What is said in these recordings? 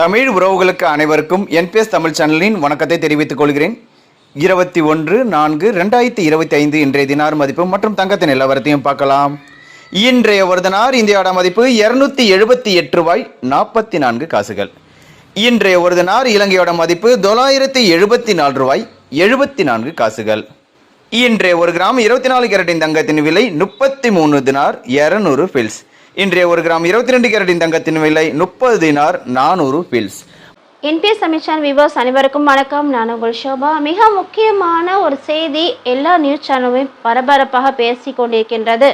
தமிழ் உறவுகளுக்கு அனைவருக்கும் என்பிஎஸ் தமிழ் சேனலின் வணக்கத்தை தெரிவித்துக் கொள்கிறேன். இருபத்தி ஒன்று நான்கு ரெண்டாயிரத்தி இருபத்தி ஐந்து இன்றைய தினார் மதிப்பு மற்றும் தங்கத்தின் நிலவரத்தையும் பார்க்கலாம். இன்றைய ஒரு தினார் இந்தியாவோட மதிப்பு இருநூத்தி எழுபத்தி எட்டு ரூபாய் நாற்பத்தி நான்கு காசுகள். இன்றைய ஒரு தினார் இலங்கையோட மதிப்பு தொள்ளாயிரத்தி எழுபத்தி நாலு ரூபாய் எழுபத்தி நான்கு காசுகள். இன்றைய ஒரு கிராம் இருபத்தி நாலு கேரட்டின் தங்கத்தின் விலை முப்பத்தி மூணு தினார் இரநூறு பில்ஸ் இன்றைய ஒரு கிராம் இருபத்தி ரெண்டு கேரட்டின் தங்கத்தின் விலை முப்பது தினார் நானூறு பில்ஸ். என்பிஎஸ் தமிழ்ச்சான் விவர்ஸ் அனைவருக்கும் வணக்கம். நான் உங்கள் ஷோபா. மிக முக்கியமான ஒரு செய்தி எல்லா நியூஸ் சேனலும் பரபரப்பாக பேசி கொண்டிருக்கின்றது.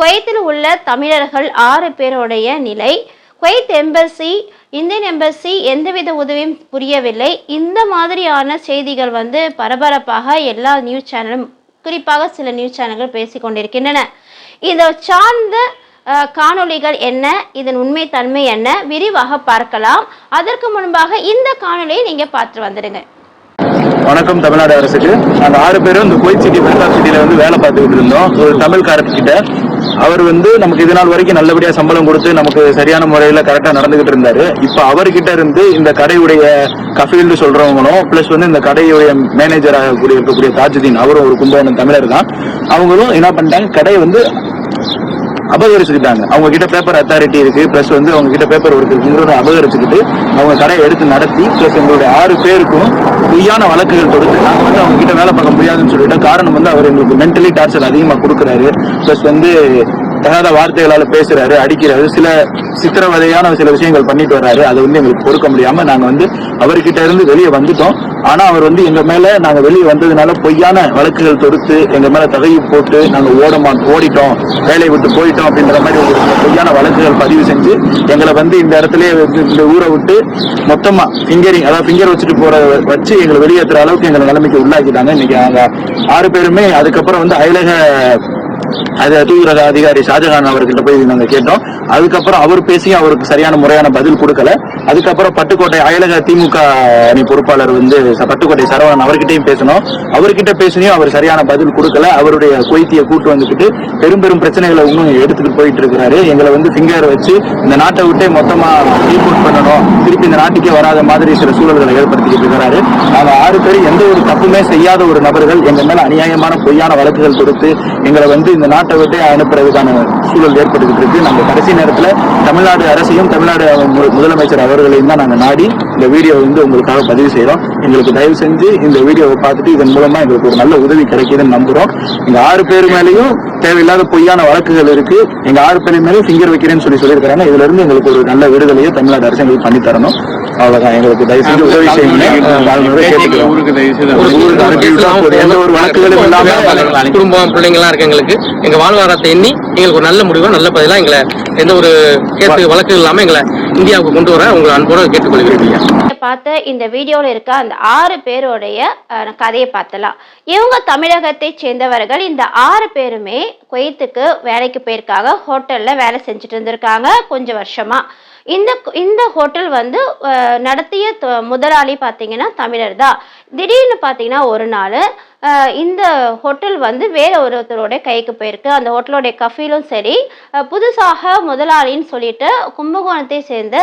குவைத்தில் உள்ள தமிழர்கள் ஆறு பேருடைய நிலை குவைத் எம்பசி இந்தியன் எம்பசி எந்தவித உதவியும் புரியவில்லை. இந்த மாதிரியான செய்திகள் வந்து பரபரப்பாக எல்லா நியூஸ் சேனலும் குறிப்பாக சில நியூஸ் சேனல்கள் பேசி கொண்டிருக்கின்றன. இதை சார்ந்த காணொளிகள் என்ன? இதன் உண்மை தன்மை என்ன? விரிவாக பார்க்கலாம். அதற்கு முன்பாக இந்த காணொலியை நீங்க பார்த்து வந்துடுங்க. வணக்கம் தமிழ்நாடு அரசுக்கு. நாங்கள் ஆறு பேரும் இந்த கோயில் சிட்டி பெருந்தா சிட்டில வந்து வேலை பார்த்துக்கிட்டு இருந்தோம். ஒரு தமிழ்காரர்கிட்ட. அவர் வந்து நமக்கு இது நாள் வரைக்கும் நல்லபடியா சம்பளம் கொடுத்து நமக்கு சரியான முறையில கரெக்டா நடந்துகிட்டு இருந்தாரு. இப்போ அவர்கிட்ட இருந்து இந்த கடையுடைய கஃபீல்டு சொல்றவங்களும் பிளஸ் வந்து இந்த கடையுடைய மேனேஜராக கூடிய இருக்கக்கூடிய தாஜுதீன் அவரும் ஒரு கும்பகோணம் தமிழர் தான். அவங்களும் என்ன பண்ணிட்டாங்க கடையை வந்து அபகரிச்சுக்கிட்டாங்க. அவங்க கிட்ட பேப்பர் அத்தாரிட்டி இருக்கு. பிளஸ் வந்து அவங்க கிட்ட பேப்பர் ஒர்க் இருக்குங்கிறத அபகரிச்சுக்கிட்டு அவங்க கடையை எடுத்து நடத்தி பிளஸ் எங்களுடைய ஆறு பேருக்கும் பொய்யான வழக்குகள் தொடுத்து நாங்க வந்து அவங்க கிட்ட வேலை பார்க்க முடியாதுன்னு சொல்லிட்டு காரணம் வந்து அவர் எங்களுக்கு மென்டலி டார்ச்சர் அதிகமா கொடுக்குறாரு. பிளஸ் வந்து தகாத வார்த்தைகளால பேசுறாரு அடிக்கிறாரு சில சித்திரவதையான சில விஷயங்கள் பண்ணிட்டு வர்றாரு. அதை வந்து எங்களுக்கு பொறுக்க முடியாம நாங்க வந்து அவர்கிட்ட இருந்து வெளியே வந்துட்டோம். ஆனா அவர் வந்து எங்க மேல நாங்க வெளியே வந்ததுனால பொய்யான வழக்குகள் தொடுத்து எங்க மேல தகையை போட்டு நாங்க ஓடமா ஓடிட்டோம் வேலையை விட்டு போயிட்டோம் அப்படின்ற மாதிரி ஒரு பொய்யான வழக்குகள் பதிவு செஞ்சு எங்களை வந்து இந்த இடத்துல இந்த ஊரை விட்டு மொத்தமா பிங்கரிங் அதாவது பிங்கர் வச்சுட்டு போற வச்சு எங்களை வெளியேற்றுற அளவுக்கு எங்களை நிலைமைக்கு உள்ளாக்கிட்டாங்க. இன்னைக்கு நாங்க ஆறு பேருமே அதுக்கப்புறம் வந்து அயலக அது தூதரக அதிகாரி ஷாஜகான் அவர்கிட்ட போய் நாங்க கேட்டோம். அதுக்கப்புறம் அவர் பேசி அவருக்கு சரியான முறையான பதில் கொடுக்கல. அதுக்கப்புறம் பட்டுக்கோட்டை அயலக திமுக அணி பொறுப்பாளர் வந்து பட்டுக்கோட்டை சரவணன் அவர்கிட்டயும் பேசணும். அவர்கிட்ட பேசினியும் அவர் சரியான பதில் கொடுக்கல. அவருடைய கொய்த்திய கூட்டு வந்துக்கிட்டு பெரும் பெரும் பிரச்சனைகளை இன்னும் எடுத்துட்டு போயிட்டு இருக்கிறாரு. எங்களை வந்து ஃபிங்கர் வச்சு இந்த நாட்டை விட்டே மொத்தமா ரீபோர்ட் பண்ணணும். திருப்பி இந்த நாட்டுக்கே வராத மாதிரி சில சூழல்களை ஏற்படுத்திக்கிட்டு இருக்கிறாரு. நாங்க ஆறு பேர் எந்த ஒரு தப்புமே செய்யாத ஒரு நபர்கள் எங்க மேல அநியாயமான பொய்யான வழக்குகள் கொடுத்து எங்களை வந்து இந்த நாட்டை விட்டே அனுப்புறதுக்கான சூழல் ஏற்பட்டுக்கிட்டு இருக்கு. நம்ம கடைசி நேரத்துல தமிழ்நாடு அரசையும் தமிழ்நாடு முதலமைச்சர் அவர்களையும் தான் நாங்க நாடி இந்த வீடியோ வந்து உங்களுக்காக பதிவு செய்யறோம் எங்களுக்கு தயவு செஞ்சு இந்த வீடியோவை பார்த்துட்டு இதன் மூலமா எங்களுக்கு ஒரு நல்ல உதவி கிடைக்குதுன்னு நம்புறோம். எங்க ஆறு பேர் மேலேயும் தேவையில்லாத பொய்யான வழக்குகள் இருக்கு. எங்க ஆறு பேர் மேலேயும் ஃபிங்கர் வைக்கிறேன்னு சொல்லி சொல்லியிருக்காங்க இதுல இருந்து எங்களுக்கு ஒரு நல்ல விடுதலையை தமிழ்நாடு அரசு எங்களுக்கு பண்ணி தரணும். அவ்வளவுதான். எங்களுக்கு தயவு செஞ்சு உதவி ஊருக்கு. எந்த ஒரு வழக்குகளும் இல்லாம குடும்பம் பிள்ளைங்க எல்லாம் இருக்கு எங்களுக்கு. எங்க வாழ்வாதாரத்தை எண்ணி எங்களுக்கு ஒரு நல்ல முடிவா நல்ல பதிலா எங்களை எந்த ஒரு கேட்டு வழக்கு இல்லாம எங்களை இந்தியாவுக்கு கொண்டு வர உங்களை அன்போட கேட்டுக்கொள்கிறேன். பார்த்த இந்த வீடியோவில் இருக்க அந்த ஆறு பேருடைய கதையை பார்த்தலாம் இவங்க தமிழகத்தை சேர்ந்தவர்கள். இந்த ஆறு பேருமே குவைத்துக்கு வேலைக்கு போயிருக்காங்க. ஹோட்டல்ல வேலை செஞ்சுட்டு இருந்திருக்காங்க கொஞ்சம் வருஷமா. இந்த இந்த ஹோட்டல் வந்து நடத்திய தொ- முதலாளி பார்த்தீங்கன்னா தமிழர் தான். திடீர்னு பார்த்தீங்கன்னா ஒரு நாள் இந்த ஹோட்டல் வந்து வேற ஒருத்தரோட கைக்கு போயிருக்கு. அந்த ஹோட்டலோடைய கஃபீலும் சரி. புதுசாக முதலாளின்னு சொல்லிட்டு கும்பகோணத்தை சேர்ந்த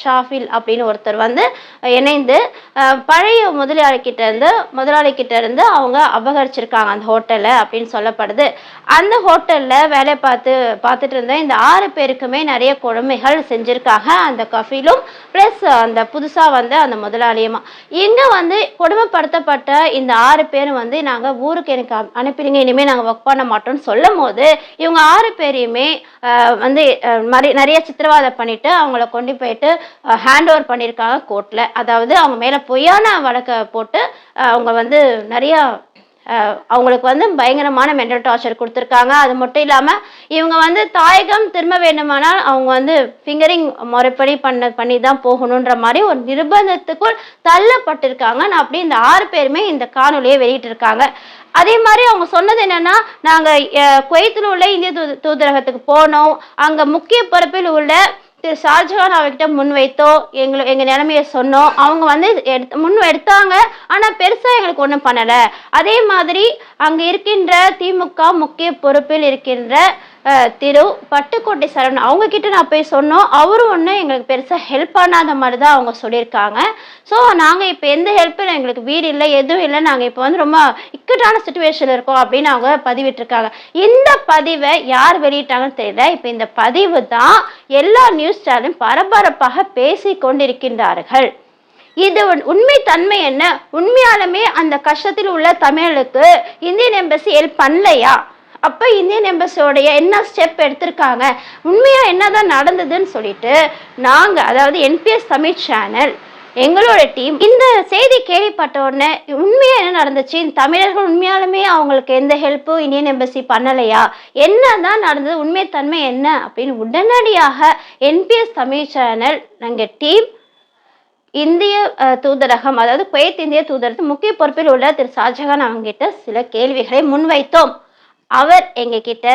ஷாஃபில் அப்படின்னு ஒருத்தர் வந்து இணைந்து பழைய முதலாளிக்கிட்ட இருந்து முதலாளிக்கிட்ட இருந்து அவங்க அபகரிச்சிருக்காங்க அந்த ஹோட்டலை அப்படின்னு சொல்லப்படுது. அந்த ஹோட்டலில் வேலை பார்த்து பார்த்துட்டு இருந்த இந்த ஆறு பேருக்குமே நிறைய கொடுமைகள் செஞ்சுருக்காங்க அந்த கஃபீலும் ப்ளஸ் அந்த புதுசாக வந்த அந்த முதலாளியுமா. இங்கே வந்து கொடுமைப்படுத்தப்பட்ட இந்த ஆறு பேரும் வந்து நாங்கள் ஊருக்கு எனக்கு அனு- அனுப்பிடுங்க இனிமே நாங்கள் ஒர்க் பண்ண மாட்டோம்னு சொல்லும் போது இவங்க ஆறு பேரையுமே வந்து மறி- நிறைய சித்திரவாதை பண்ணிட்டு அவங்கள கொண்டு போயிட்டு ஹேண்ட் ஓவர் பண்ணியிருக்காங்க கோர்ட்டில் அதாவது அவங்க மேலே பொய்யான வழக்கை போட்டு அவங்க வந்து நிறையா அவங்களுக்கு வந்து பயங்கரமான மென்டல் டார்ச்சர் கொடுத்துருக்காங்க. அது மட்டும் இல்லாமல் இவங்க வந்து தாயகம் திரும்ப வேண்டுமானால் அவங்க வந்து ஃபிங்கரிங் முறைப்படி பண்ண பண்ணி தான் போகணுன்ற மாதிரி ஒரு நிர்பந்தத்துக்குள் தள்ளப்பட்டிருக்காங்க. நான் அப்படி இந்த ஆறு பேருமே இந்த காணொலியை வெளியிட்டிருக்காங்க. அதே மாதிரி அவங்க சொன்னது என்னன்னா நாங்கள் குவைத்தில் உள்ள இந்திய தூத தூதரகத்துக்கு போனோம். அங்கே முக்கிய பொறுப்பில் உள்ள திரு ஷாஜகான் அவர்கிட்ட முன் வைத்தோம் எங்களை எங்கள் நிலைமையை சொன்னோம் அவங்க வந்து எடுத்து முன் எடுத்தாங்க. ஆனால் பெருசாக எங்களுக்கு ஒன்றும் பண்ணலை. அதே மாதிரி அங்கே இருக்கின்ற திமுக முக்கிய பொறுப்பில் இருக்கின்ற திரு பட்டுக்கோட்டை சரவணன் அவங்க கிட்ட நான் போய் சொன்னோம். அவரும் ஒன்றும் எங்களுக்கு பெருசாக ஹெல்ப் பண்ணாத மாதிரி தான் அவங்க சொல்லியிருக்காங்க. ஸோ நாங்கள் இப்போ எந்த ஹெல்ப்பும் எங்களுக்கு வீடு இல்லை எதுவும் இல்லை. நாங்கள் இப்போ வந்து ரொம்ப இக்கட்டான சுச்சுவேஷனில் இருக்கோம் அப்படின்னு அவங்க பதிவிட்டிருக்காங்க. இந்த பதிவை யார் வெளியிட்டாங்கன்னு தெரியல. இப்போ இந்த பதிவு தான் எல்லா நியூஸ் சேனலும் பரபரப்பாக பேசி கொண்டிருக்கின்றார்கள். இது உண்மை தன்மை என்ன? உண்மையாலுமே அந்த கஷ்டத்தில் உள்ள தமிழுக்கு இந்தியன் எம்பசி ஹெல்ப் பண்ணலையா? அப்போ இந்தியன் எம்பசியோடைய என்ன ஸ்டெப் எடுத்திருக்காங்க? உண்மையாக என்னதான் நடந்ததுன்னு சொல்லிட்டு நாங்கள் அதாவது என்பிஎஸ் தமிழ் சேனல் எங்களோட டீம் இந்த செய்தி கேள்விப்பட்ட உடனே உண்மையாக என்ன நடந்துச்சு? இந்த தமிழர்கள் உண்மையாலுமே அவங்களுக்கு எந்த ஹெல்ப்பும் இந்தியன் எம்பசி பண்ணலையா? என்ன தான் நடந்தது? உண்மை தன்மை என்ன? அப்படின்னு உடனடியாக என்பிஎஸ் தமிழ் சேனல் நாங்கள் டீம் இந்திய தூதரகம் அதாவது குவைத் இந்திய தூதரகத்தின் முக்கிய பொறுப்பில் உள்ள திரு ஷாஜகான் அவங்ககிட்ட சில கேள்விகளை முன்வைத்தோம். அவர் எங்ககிட்ட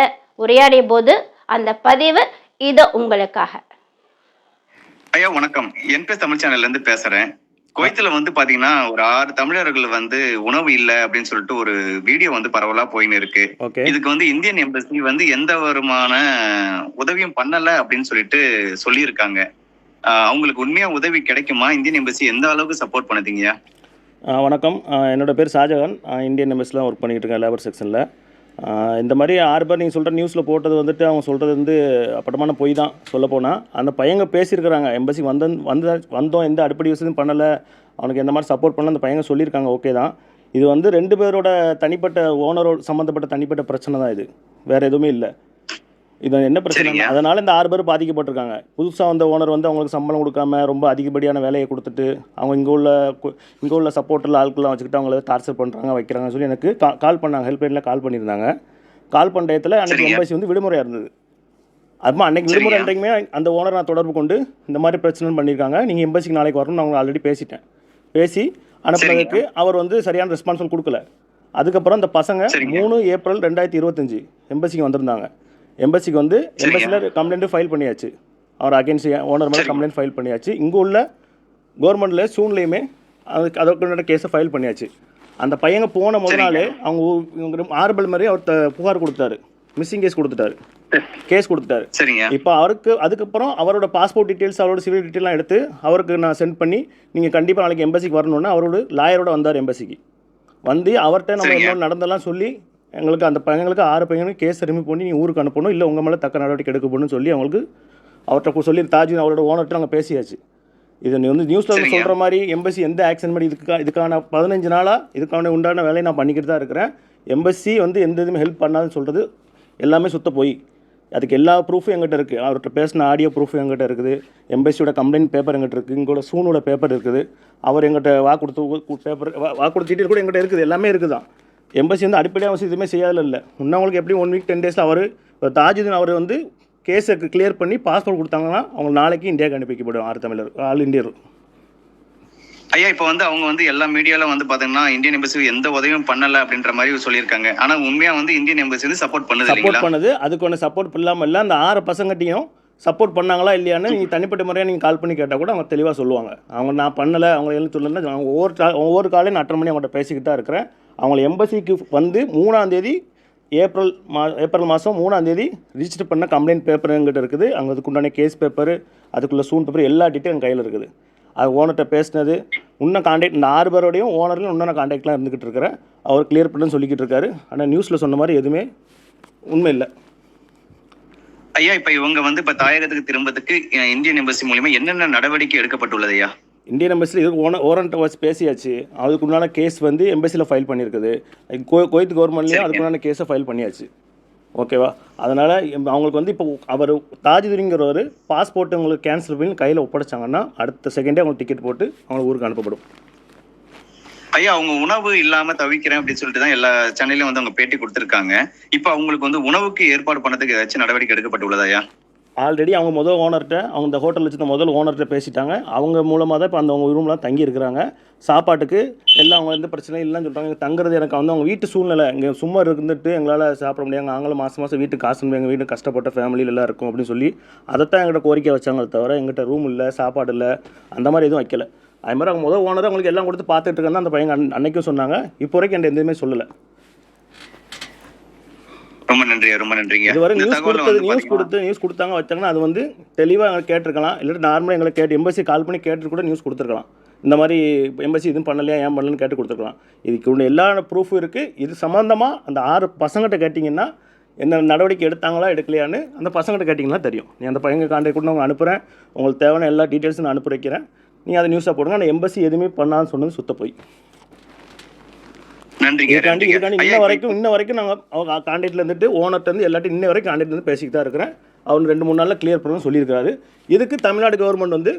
உரையாடிய போது அந்த பதிவு இது உங்களுக்காக. ஐயா வணக்கம். என்பிஎஸ் தமிழ் சேனல்ல இருந்து பேசுறேன். குவைத்துல வந்து பாத்தீங்கன்னா ஒரு ஆறு தமிழர்கள் வந்து உணவு இல்ல அப்படின்னு சொல்லிட்டு ஒரு வீடியோ வந்து பரவலா போயின்னு இருக்கு. ஓகே. இதுக்கு வந்து இந்தியன் எம்பசி வந்து எந்த விதமான உதவியும் பண்ணல அப்படின்னு சொல்லிட்டு சொல்லியிருக்காங்க. அவங்களுக்கு உண்மையா உதவி கிடைக்குமா? இந்தியன் எம்பசி எந்த அளவுக்கு சப்போர்ட் பண்ணுதீங்கயா வணக்கம். என்னோட பேர் ஷாஜகான். இந்தியன் எம்பஸில் ஒர்க் பண்ணிக்கிட்டு இருக்கேன் லேபர் செக்ஷனில் இந்த மாதிரி ஆறு பேர் நீங்கள் சொல்கிற நியூஸில் போட்டது வந்துட்டு அவங்க சொல்கிறது வந்து அப்பட்டமான பொய் தான் சொல்லப்போனால் அந்த பையங்க பேசியிருக்கிறாங்க. எம்பசி வந்த வந்த வந்தோம் எந்த அடிப்படை வசதியும் பண்ணலை. அவனுக்கு எந்த மாதிரி சப்போர்ட் பண்ணல. அந்த பையங்க சொல்லியிருக்காங்க. ஓகே தான். இது வந்து ரெண்டு பேரோட தனிப்பட்ட ஓனரோட சம்மந்தப்பட்ட தனிப்பட்ட பிரச்சனை தான் இது. வேறு எதுவுமே இல்லை. இது என்ன பிரச்சனை. அதனால இந்த ஆறு பேர் பாதிக்கப்பட்டிருக்காங்க. புதுசாக வந்த ஓனர் வந்து அவங்களுக்கு சம்பளம் கொடுக்காம ரொம்ப அதிகப்படியான வேலையை கொடுத்துட்டு அவங்க இங்கே உள்ள இங்கே உள்ள சப்போர்ட்டில் ஆட்கள்லாம் வச்சுக்கிட்டு அவங்கள டார்ச்சர் பண்ணுறாங்க வைக்கிறாங்கன்னு சொல்லி எனக்கு கால் பண்ணாங்க. ஹெல்ப்லைனில் கால் பண்ணியிருந்தாங்க. கால் பண்ணுற இடத்துல அன்றைக்கி. எம்பசி வந்து விடுமுறையாக இருந்தது. அதுமா அன்னைக்கு சரிங்க. விடுமுறை அன்றைக்குமே அந்த ஓனர் நான் தொடர்பு கொண்டு இந்த மாதிரி பிரச்சனை பண்ணியிருக்காங்க. நீங்கள் எம்பசிக்கு நாளைக்கு வரணும்னு அவங்க ஆல்ரெடி பேசிட்டேன். பேசி அனுப்புனதுக்கு அவர் வந்து சரியான ரெஸ்பான்சிபிள் கொடுக்கல. அதுக்கப்புறம் இந்த பசங்க. மூணு ஏப்ரல் ரெண்டாயிரத்தி இருபத்தஞ்சி எம்பசிக்கு வந்திருந்தாங்க. எம்பசிக்கு வந்து. எம்பசியில் கம்ப்ளைண்ட்டு ஃபைல் பண்ணியாச்சு. அவர் அகேன்ஸ்ட் ஓனர் மேலே. கம்ப்ளைண்ட் ஃபைல் பண்ணியாச்சு. இங்கே உள்ள கவர்மெண்ட்டில் சூன்லேயுமே அதுக்கு அதற்குள்ள கேஸை ஃபைல் பண்ணியாச்சு. அந்த பையங்க போன முதல் நாள் அவங்க இவங்க ஆர்பல் மாதிரி அவர் த- புகார் கொடுத்தாரு. மிஸ்ஸிங் கேஸ் கொடுத்துட்டாரு. கேஸ் கொடுத்துட்டாரு. சரிங்க. இப்போ அவருக்கு அதுக்கப்புறம் அவரோட பாஸ்போர்ட் டீட்டெயில்ஸ் அவரோட சிவில் டீட்டெயிலாம் எடுத்து அவருக்கு நான் சென்ட் பண்ணி நீங்கள் கண்டிப்பாக நாளைக்கு எம்பசிக்கு வரணும்னு அவரோட லாயரோட வந்தார் எம்பசிக்கு வந்து அவர்கிட்ட நம்ம. என்ன நடந்தெல்லாம் சொல்லி எங்களுக்கு அந்த பையங்களுக்கு ஆறு பையங்களுக்கு கேஸ் ரிமூவ் பண்ணி நீங்கள் ஊருக்கு அனுப்பணும். இல்லை உங்கள் மேலே தக்க நடவடிக்கை எடுக்கப்படணும்னு சொல்லி அவங்களுக்கு அவர்கிட்ட சொல்லி தாஜின் அவரோட ஓனர்கிட்ட நாங்கள் பேசியாச்சு. இது நீ வந்து நியூஸில். சொல்கிற மாதிரி எம்பசி எந்த ஆக்ஷன் பண்ணி இதுக்கு இதுக்கான பதினஞ்சு நாளாக இதுக்கான உண்டான வேலையை நான் பண்ணிக்கிட்டு தான் இருக்கிறேன். எம்பசி வந்து எந்த இதுவுமே ஹெல்ப் பண்ணாதுன்னு சொல்கிறது எல்லாமே சுத்த போய். அதுக்கு எல்லா ப்ரூஃபும் எங்கிட்ட இருக்குது அவர்கிட்ட பேசின ஆடியோ ப்ரூஃப் எங்கிட்ட இருக்குது. எம்பசியோட கம்ப்ளைண்ட் பேப்பர் எங்கிட்ட இருக்குது இங்கோட சூனோட பேப்பர் இருக்குது. அவர் எங்கிட்ட வாக்கு கொடுத்து பேப்பர் வாக்கு கொடுத்த டீட்டெயில் கூட எங்கிட்ட இருக்குது. எல்லாமே இருக்குது தான் எம்பசி வந்து அடிப்படையாக அவசியம் எதுவுமே செய்யாதில்ல இல்லை இன்னவங்களுக்கு எப்படி ஒன் வீக் டென் டேஸில் அவர் தாஜுதீன் அவர் வந்து கேஸை கிளியர் பண்ணி பாஸ்போர்ட் கொடுத்தாங்கன்னா அவங்க நாளைக்கு இந்தியாவுக்கு அனுப்பி வைக்கப்படும் ஆறு தமிழர் ஆல் இந்தியர். ஐயா இப்ப வந்து அவங்க வந்து எல்லா மீடியால வந்து பாத்தீங்கன்னா இந்தியன் எம்பசி எந்த உதவியும் பண்ணல அப்படின்ற மாதிரி சொல்லியிருக்காங்க. ஆனா உண்மையா வந்து இந்தியன் எம்பசி வந்து சப்போர்ட் பண்ணுது சப்போர்ட் பண்ணுது. அதுக்கு ஒன்று சப்போர்ட் இல்லாமல் இல்லை. அந்த ஆறு பசங்கட்டையும் சப்போர்ட் பண்ணாங்களா இல்லையான்னு நீங்கள் தனிப்பட்ட முறையாக நீங்கள் கால் பண்ணி கேட்டால் கூட அவங்க தெளிவாக சொல்லுவாங்க. அவங்க நான் பண்ணலை அவங்க எழுந்து சொல்லலைன்னா அவங்க ஒவ்வொரு ஒவ்வொரு காலையும் நான் அட்டன் பண்ணி அவங்கள்ட்ட பேசிக்கிட்டு தான் இருக்கிறேன். அவங்கள எம்பசிக்கு வந்து மூணாம் தேதி ஏப்ரல் மா ஏப்ரல் மாதம் மூணாம் தேதி ரிஜிஸ்டர் பண்ண கம்ப்ளைண்ட் பேப்பர் எங்கிட்ட இருக்குது. அங்கே அதுக்குண்டான கேஸ் பேப்பர் அதுக்குள்ள சூன் பேப்பர் எல்லா டீட்டெயிலும் என் கையில் இருக்குது. அது ஓனர்கிட்ட பேசினது. இன்னும் காண்டாக்ட் இந்த ஆறு பேரோடையும் ஓனர்லையும் இன்னும் நான் காண்டாக்ட்லாம் இருந்துக்கிட்டு இருக்கிறேன். அவர் கிளியர் பண்ணுன்னு சொல்லிக்கிட்டு இருக்காரு. ஆனால் நியூஸில் சொன்ன மாதிரி எதுவுமே உண்மை இல்லை. ஐயா இப்ப இவங்க வந்து இப்ப தாயகத்துக்கு திரும்பத்துக்கு இந்தியன் எம்பசி மூலியமா என்னென்ன நடவடிக்கை எடுக்கப்பட்டுள்ளது ஐயா? இந்தியன் எம்பசியில் இது ஓன ஓரண்ட்டை வச்சு பேசியாச்சு. அதுக்கு உண்டான கேஸ் வந்து எம்பசியில் ஃபைல் பண்ணியிருக்குது. கோ கோயத் கவர்மெண்ட்லேயும் அதுக்கு உண்டான கேஸை ஃபைல் பண்ணியாச்சு. ஓகேவா அதனால் அவங்களுக்கு வந்து இப்போ அவர் தாஜுதீன்கிறவர் பாஸ்போர்ட் உங்களுக்கு கேன்சல் பண்ணி கையில் ஒப்படைச்சாங்கன்னா அடுத்த செகண்டே அவங்களுக்கு டிக்கெட் போட்டு அவங்களுக்கு ஊருக்கு அனுப்பப்படும். ஐயா அவங்க உணவு இல்லாம தவிக்கிறேன் அப்படின்னு சொல்லிட்டு தான் எல்லா சேனல்லையும் வந்து அவங்க பேட்டி கொடுத்துருக்காங்க. இப்போ அவங்களுக்கு வந்து உணவுக்கு ஏற்பாடு பண்ணதுக்கு ஏதாச்சும் நடவடிக்கை எடுக்கப்பட்டுள்ளதா ஐயா? ஆல்ரெடி அவங்க முதல் ஓனர்கிட்ட அவங்க இந்த ஹோட்டல் வச்சுருந்த முதல் ஓனர்கிட்ட பேசிட்டாங்க. அவங்க மூலமாக தான் இப்போ அந்த அவங்க ரூம்லாம் தங்கி இருக்கிறாங்க சாப்பாட்டுக்கு எல்லாம் அவங்க எந்த பிரச்சனையும் இல்லைன்னு சொல்லிட்டாங்க. தங்குறது எனக்கு வந்து அவங்க வீட்டு சூழ்நிலை. இங்கே சும்மா இருந்துட்டு எங்களால் சாப்பிட முடியாது. நாங்களும் மாதம் மாதம் வீட்டுக்கு காசு எங்கள் வீட்டு கஷ்டப்பட்ட ஃபேமிலியில் எல்லாம் இருக்கும் அப்படின்னு சொல்லி அதைத்தான் எங்கிட்ட கோரிக்கை வச்சாங்களே தவிர எங்கிட்ட ரூம் இல்லை சாப்பாடு இல்லை. அந்த மாதிரி எதுவும் வைக்கலை. அது மாதிரி அவங்க முதல் ஓனர் அவங்களுக்கு எல்லாம் கொடுத்து பார்த்துட்டு இருக்காங்க அந்த பையன் அன்னைக்கும் சொன்னாங்க. இப்போ வரைக்கும் என்கிட்ட எதுவுமே சொல்லலை. ரொம்ப நன்றியா ரொம்ப நன்றிங்க. இதுவரை நியூஸ் கொடுத்தது நியூஸ் கொடுத்து நியூஸ் கொடுத்தாங்க வச்சாங்கன்னா அது வந்து தெளிவாக கேட்டிருக்கலாம். இல்லாட்டி நார்மலாக எங்களை கேட்டு எம்பசி கால் பண்ணி கேட்டு கூட நியூஸ் கொடுத்துருக்கலாம். இந்த மாதிரி எம்பசி இதுவும் பண்ணலையா ஏன் பண்ணலன்னு கேட்டு கொடுத்துருக்கலாம். இதுக்கு உள்ள எல்லா ப்ரூஃபும் இருக்குது இது சம்மந்தமாக அந்த ஆறு பசங்கள்கிட்ட கேட்டிங்கன்னா என்ன நடவடிக்கை எடுத்தாங்களா எடுக்கலையான்னு அந்த பசங்கள்கிட்ட கேட்டிங்கன்னா தெரியும். நீ அந்த பையங்க கான்டாக்ட் கூட நான் அனுப்புகிறேன் உங்களுக்கு தேவையான எல்லா டீட்டெயில்ஸும் நான் அனுப்பி வைக்கிறேன். நீங்கள் அதை நியூஸாக போடுங்க. ஆனால் எம்பசி எதுவுமே பண்ணான்னு சொன்னது சுத்த போய் இதுக்காண்டி. இதுக்காண்டி இன்ன வரைக்கும் இன்ன வரைக்கும் நாங்கள் அவங்க கான்டாக்டில் இருந்துட்டு ஓனர்ட்ட இருந்து எல்லாத்தையும் இன்ன வரைக்கும் இருந்து பேசிக்கிட்டு தான் இருக்கிறேன். அவர் ரெண்டு மூணு நாளில் கிளியர் பண்ணணும்னு சொல்லியிருக்காரு இதுக்கு தமிழ்நாடு கவர்மெண்ட் வந்து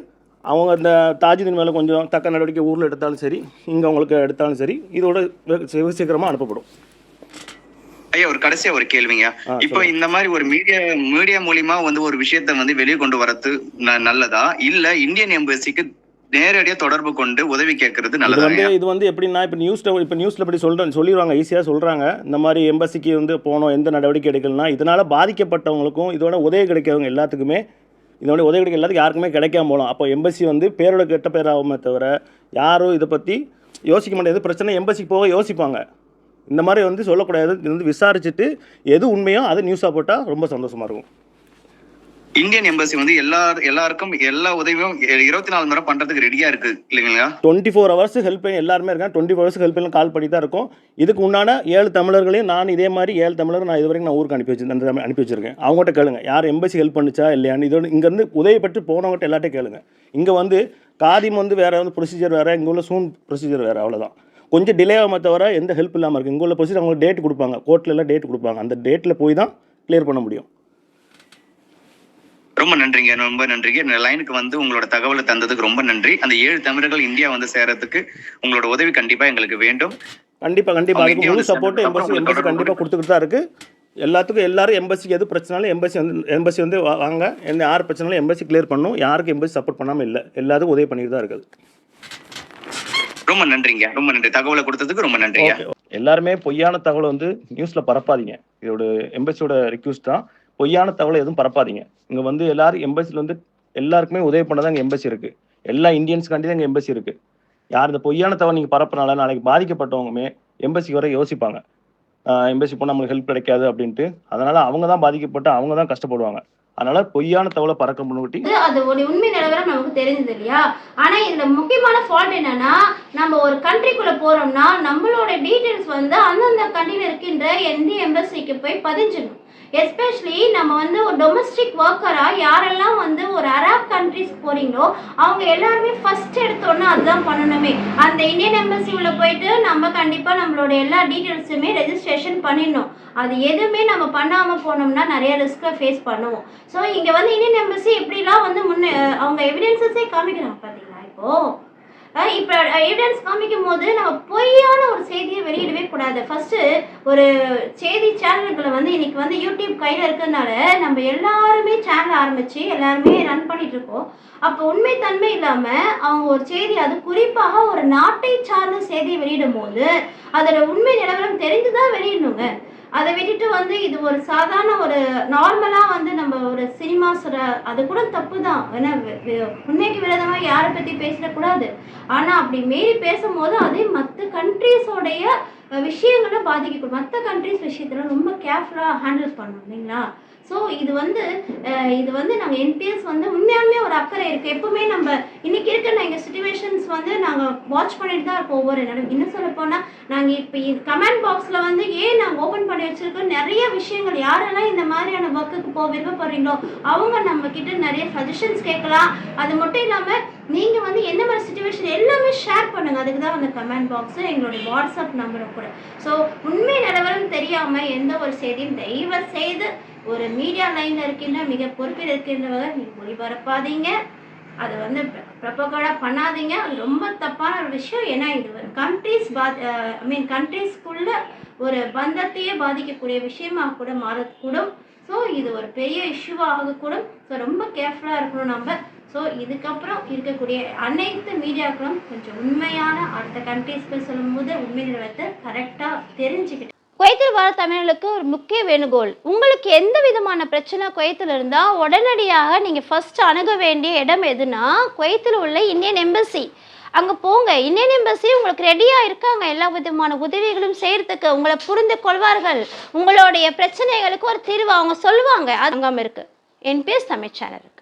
அவங்க இந்த தாஜுதீன் மேலே கொஞ்சம் தக்க நடவடிக்கை ஊரில் எடுத்தாலும் சரி இங்கே அவங்களுக்கு எடுத்தாலும் சரி இதோட வெகு சீக்கிரமாக அனுப்பப்படும். ஐயா ஒரு கடைசியா ஒரு கேள்விங்க. இப்போ. இந்த மாதிரி ஒரு மீடியா மீடியா மூலியமா வந்து ஒரு விஷயத்தை வந்து வெளியே கொண்டு வரது நல்லதா? இல்ல இந்தியன் எம்பசிக்கு நேரடியா தொடர்பு கொண்டு உதவி கேட்கறது நல்லதா வந்து இது வந்து எப்படின்னா இப்போ நியூஸில் இப்போ நியூஸில் இப்படி சொல்கிறேன் சொல்லிடுவாங்க ஈஸியாக சொல்கிறாங்க இந்த மாதிரி எம்பசிக்கு வந்து போனோம் எந்த நடவடிக்கை எடுக்கலனா இதனால் பாதிக்கப்பட்டவங்களுக்கும் இதோட உதவி கிடைக்கிறவங்க எல்லாத்துக்குமே இதோட உதவி கிடைக்க எல்லாத்துக்கும் யாருக்குமே கிடைக்காம போகலாம். அப்போ எம்பசி வந்து பேரோட கெட்ட பேராகுமே தவிர யாரும் இதை பற்றி யோசிக்க மாட்டேங்குது. பிரச்சனை எம்பசிக்கு போக யோசிப்பாங்க. இந்த மாதிரி வந்து சொல்லக்கூடாது இது வந்து விசாரிச்சுட்டு எது உண்மையோ அதை நியூஸாக போட்டால் ரொம்ப சந்தோஷமாக இருக்கும். இந்தியன் எம்பசி வந்து எல்லா எல்லாருக்கும் எல்லா உதவியும் இருபத்தி நாலு முறை பண்றதுக்கு ரெடியா இருக்கு இல்லைங்களா? டுவெண்ட்டி ஃபோர் ஹவர்ஸ் ஹெல்ப்லைன் எல்லாருமே இருக்காங்க. Twenty four hours helpline call பண்ணி தான் இருக்கும். இதுக்கு உண்டான ஏழு தமிழர்களையும் நான் இதே மாதிரி ஏழு தமிழர் நான் இது வரைக்கும் நான் ஊருக்கு அனுப்பி வச்சிருந்தேன் அந்த அனுப்பி வச்சிருக்கேன். அவங்ககிட்ட கேளுங்க. யார் எம்பசி ஹெல்ப் பண்ணுச்சா இல்லையான்னு இதோட இங்கேருந்து உதவி பெற்று போனவங்ககிட்ட எல்லாட்டையும் கேளுங்க. இங்கே வந்து காதிம் வந்து வேறு வந்து ப்ரொசீஜர் வேறு இங்கே உள்ள சூன் ப்ரொசீஜர் வேறு அவ்வளோதான் கொஞ்சம் டிலே ஆகாம தவிர எந்த ஹெல்ப் இல்லாமல் இருக்குது இங்கே உள்ள ப்ரொசீஜர் அவங்களுக்கு டேட் கொடுப்பாங்க. கோர்ட்டில் எல்லாம் டேட் கொடுப்பாங்க. அந்த டேட்டில் போய் தான் கிளியர் பண்ண முடியும். ரொம்ப நன்றிங்க ரொம்ப நன்றிங்க. இந்த லைனுக்கு வந்து உங்களோட தகவலை தந்ததுக்கு ரொம்ப நன்றி. அந்த ஏழு தமிழர்கள் இந்தியா வந்து சேரத்துக்கு உங்களோட உதவி கண்டிப்பா எங்களுக்கு வேண்டும். அதுக்கு இந்தியா முழு சப்போர்ட் எம்பசி எம்பசி கண்டிப்பாக கொடுத்துக்கிட்டு தான் இருக்குது எல்லாத்துக்கும் எல்லாரும் எம்பசிக்கு எது பிரச்சனாலும் எம்பசி வந்து எம்பசி வந்து வாங்க. எந்த யார் பிரச்சனாலும் எம்பசி கிளியர் பண்ணும். யாருக்கு எம்பசி சப்போர்ட் பண்ணாமல் இல்லை. எல்லாத்துக்கும் உதவி பண்ணிட்டு தான் இருக்குது. ரொம்ப நன்றிங்க. ரொம்ப நன்றி. தகவலை கொடுத்ததுக்கு ரொம்ப நன்றிங்க. எல்லாருமே பொய்யான தகவலை வந்து நியூஸில் பரப்பாதீங்க. இதோட எம்பசியோட ரிக்வஸ்ட் தான். பொய்யான தகவலை எதுவும் பரப்பாதீங்க. இங்கே வந்து எல்லாரும் எம்பசியில் வந்து எல்லாருக்குமே உதவி பண்ணதான் இங்கே எம்பசி இருக்குது எல்லா இந்தியன்ஸ்காண்டி தான் இங்கே எம்பசி இருக்குது யார் இந்த பொய்யான தகவல் நீங்கள் பரப்புனால நாளைக்கு பாதிக்கப்பட்டவங்களுமே எம்பசிக்கு வர யோசிப்பாங்க. எம்பசி போனால் நம்மளுக்கு ஹெல்ப் கிடைக்காது அப்படின்ட்டு. அதனால அவங்க தான் பாதிக்கப்பட்டு அவங்க தான் கஷ்டப்படுவாங்க. அதனால பொய்யான தவளை பறக்க முன்னுட்டி அது ஒரு உண்மை நிலவரம் நமக்கு தெரிஞ்சது இல்லையா? ஆனா இதுல முக்கியமான ஃபால்ட் என்னன்னா நம்ம ஒரு கண்ட்ரிக்குள்ள போறோம்னா நம்மளோட டீடைல்ஸ் வந்து அந்தந்த கண்ட்ரில இருக்கின்ற எந்த எம்பசிக்கு போய் பதிஞ்சிடணும். எஸ்பெஷலி நம்ம வந்து ஒரு டொமஸ்டிக் ஒர்க்கராக யாரெல்லாம் வந்து ஒரு அராப் கண்ட்ரிஸ் போகிறீங்களோ அவங்க எல்லாருமே ஃபர்ஸ்ட் எடுத்தோன்னே அதுதான் பண்ணணுமே. அந்த இந்தியன் எம்பசி உள்ள போயிட்டு நம்ம கண்டிப்பாக நம்மளோட எல்லா டீட்டெயில்ஸுமே ரெஜிஸ்ட்ரேஷன் பண்ணிடணும். அது எதுவுமே நம்ம பண்ணாமல் போனோம்னா நிறைய ரிஸ்க்கை ஃபேஸ் பண்ணுவோம். ஸோ இங்கே வந்து இந்தியன் எம்பசி எப்படிலாம் வந்து முன்னே அவங்க எவிடன்சஸே காமிக்கிறாங்க பார்த்தீங்களா இப்போது இப்போ எவிடன்ஸ் காமிக்கும் போது நம்ம பொய்யான ஒரு செய்தியை வெளியிடவே கூடாது. ஃபர்ஸ்ட் ஒரு செய்தி சேனல்களை வந்து இன்னைக்கு வந்து யூடியூப் கையில் இருக்கிறதுனால நம்ம எல்லாருமே சேனல் ஆரம்பிச்சு எல்லாருமே ரன் பண்ணிட்டு இருக்கோம். அப்போ உண்மைத்தன்மை இல்லாம அவங்க ஒரு செய்தி அது குறிப்பாக ஒரு நாட்டை சார்ந்த செய்தியை வெளியிடும் போது அதோட உண்மை நிலவரம் தெரிந்துதான் வெளியிடணுங்க. அதை விட்டுட்டு வந்து இது ஒரு சாதாரண ஒரு நார்மலா வந்து நம்ம ஒரு சினிமாஸோட அது கூட தப்பு தான் ஏன்னா உண்மைக்கு விரோதமாக யாரை பத்தி பேசிடக்கூடாது. ஆனா அப்படி மீறி பேசும்போது அதே மற்ற கண்ட்ரீஸோடைய விஷயங்களை பாதிக்கக்கூடும் மற்ற கண்ட்ரீஸ் விஷயத்துல ரொம்ப கேர்ஃபுல்லாக ஹேண்டில் பண்ணணும் இல்லைங்களா? ஸோ இது வந்து இது வந்து நாங்கள் என்பிஎஸ் வந்து உண்மையாலுமே ஒரு அக்கறை இருக்குது எப்பவுமே நம்ம இன்னைக்கு இருக்க நாங்கள் சுச்சுவேஷன்ஸ் வந்து நாங்கள் வாட்ச் பண்ணிட்டு தான் இருக்கோம் ஒவ்வொரு நடம் இன்னும் சொல்ல போனால் நாங்கள் இப்போ கமெண்ட் பாக்ஸில் வந்து ஏன் நாங்கள் ஓப்பன் பண்ணி வச்சிருக்கோம்? நிறைய விஷயங்கள் யாரெல்லாம் இந்த மாதிரியான ஒர்க்குக்கு போக விருப்பப்படுறீங்களோ அவங்க நம்ம கிட்ட நிறைய சஜஷன்ஸ் கேட்கலாம். அது மட்டும் இல்லாமல் நீங்கள் வந்து என்ன மாதிரி சுச்சுவேஷன் எல்லாமே ஷேர் பண்ணுங்கள் அதுக்கு தான் அந்த கமெண்ட் பாக்ஸு எங்களுடைய வாட்ஸ்அப் நம்பரும் கூட. ஸோ உண்மை தெரியாமல் எந்த ஒரு செய்தியும் தயவு செய்து ஒரு மீடியா லைனில் இருக்கின்ற மிக பொறுப்பில் இருக்கின்றவங்க நீங்கள் ஒளிபரப்பாதீங்க. அதை வந்து ப்ரப்பகோடா பண்ணாதீங்க. அது ரொம்ப தப்பான ஒரு விஷயம் ஏன்னா இது ஒரு கண்ட்ரீஸ் பா ஐ மீன் கண்ட்ரீஸ்க்குள்ள ஒரு பந்தத்தையே பாதிக்கக்கூடிய விஷயமாக கூட மாறக்கூடும். ஸோ இது ஒரு பெரிய இஷ்யூவாக ஆகக்கூடும். ஸோ ரொம்ப கேர்ஃபுல்லாக இருக்கணும் நம்ம. ஸோ இதுக்கப்புறம் இருக்கக்கூடிய அனைத்து மீடியாக்களும் கொஞ்சம் உண்மையான அடுத்த கண்ட்ரீஸ்க்கு சொல்லும்போது உண்மை நிலவரத்தை கரெக்டாக தெரிஞ்சுக்கிட்டு குவைத்தில் வர தமிழர்களுக்கு ஒரு முக்கிய வேண்டுகோள் உங்களுக்கு எந்த விதமான பிரச்சனை குவைத்தில் இருந்தால் உடனடியாக நீங்கள் ஃபர்ஸ்ட் அணுக வேண்டிய இடம் எதுனா குவைத்தில் உள்ள இந்தியன் எம்பசி அங்கே போங்க. இந்தியன் எம்பசி உங்களுக்கு ரெடியாக இருக்காங்க. எல்லா விதமான உதவிகளும் செய்கிறதுக்கு உங்களை புரிந்து கொள்வார்கள். உங்களுடைய பிரச்சனைகளுக்கு ஒரு தீர்வு அவங்க சொல்லுவாங்க. அது அங்கம் இருக்குது என்பிஎஸ் தமிழ் சேனல் இருக்குது